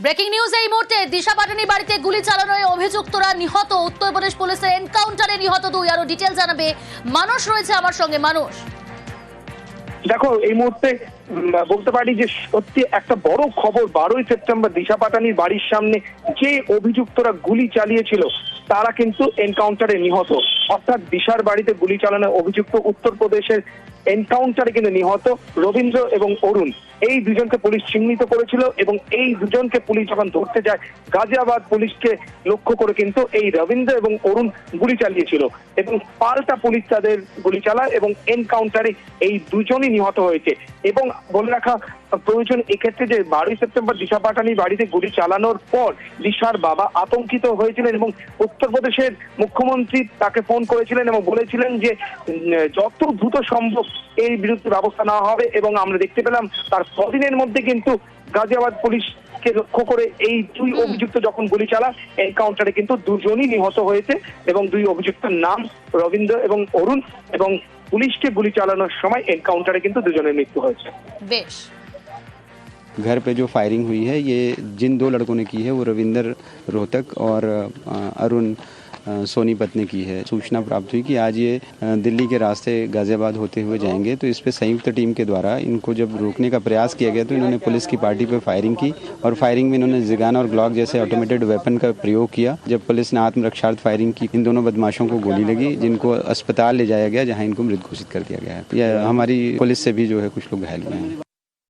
Breaking news এই মুহূর্তে দিশা পাটানি বাড়িতে গুলি চালানোয় অভিযুক্তরা নিহত। উত্তরপ্রদেশ পুলিশের এনকাউন্টারে নিহত দুই। আরও ডিটেল জানাবে মানুষ রয়েছে আমার সঙ্গে। মানুষ দেখো, এই মুহূর্তে বলতে পারি যে সত্যি একটা বড় খবর, বারোই সেপ্টেম্বর দিশা পাটানির বাড়ির সামনে যে অভিযুক্তরা গুলি চালিয়েছিল, তারা কিন্তু এনকাউন্টারে নিহত। অর্থাৎ দিশার বাড়িতে গুলি চালানোর অভিযুক্ত উত্তরপ্রদেশের এনকাউন্টারে কিন্তু নিহত রবীন্দ্র এবং অরুণ। এই দুজনকে পুলিশ চিহ্নিত করেছিল এবং এই দুজনকে পুলিশ যখন ধরতে যায়, গাজিয়াবাদ পুলিশকে লক্ষ্য করে কিন্তু এই রবীন্দ্র এবং অরুণ গুলি চালিয়েছিল এবং পাল্টা পুলিশ তাদের গুলি চালায় এবং এনকাউন্টারে এই দুজনই নিহত হয়েছে। এবং বলে রাখা প্রয়োজন এক্ষেত্রে যে বারোই সেপ্টেম্বর দিশা পাটানি বাড়িতে গুলি চালানোর পর দিশার বাবা আতঙ্কিত হয়েছিলেন এবং উত্তরপ্রদেশের মুখ্যমন্ত্রী তাকে ফোন করেছিলেন এবং বলেছিলেন যে যত দ্রুত সম্ভব এই বিরুদ্ধে ব্যবস্থা নেওয়া হবে এবং আমরা দেখতে পেলাম তার কদিনের মধ্যে কিন্তু গাজিয়াবাদ পুলিশকে লক্ষ্য করে এই দুই অভিযুক্ত যখন গুলি চালায় এনকাউন্টারে কিন্তু দুজনই নিহত হয়েছে এবং দুই অভিযুক্তের নাম রবীন্দ্র এবং অরুণ এবং পুলিশকে গুলি চালানোর সময় এনকাউন্টারে কিন্তু দুজনের মৃত্যু হয়েছে বেশ घर पे जो फायरिंग हुई है ये जिन दो लड़कों ने की है वो रविंदर रोहतक और अ, अरुण अ, सोनीपत ने की है। सूचना प्राप्त हुई कि आज ये दिल्ली के रास्ते गाजियाबाद होते हुए जाएँगे तो इस पे संयुक्त टीम के द्वारा इनको जब रोकने का प्रयास किया गया तो इन्होंने पुलिस की पार्टी पे फायरिंग की और फायरिंग में इन्होंने जिगान और ग्लॉक जैसे ऑटोमेटेड वेपन का प्रयोग किया। जब पुलिस ने आत्मरक्षार्थ फायरिंग की, इन दोनों बदमाशों को गोली लगी, जिनको अस्पताल ले जाया गया, जहाँ इनको मृत घोषित कर दिया गया है। यह हमारी पुलिस से भी जो है कुछ लोग घायल हुए हैं।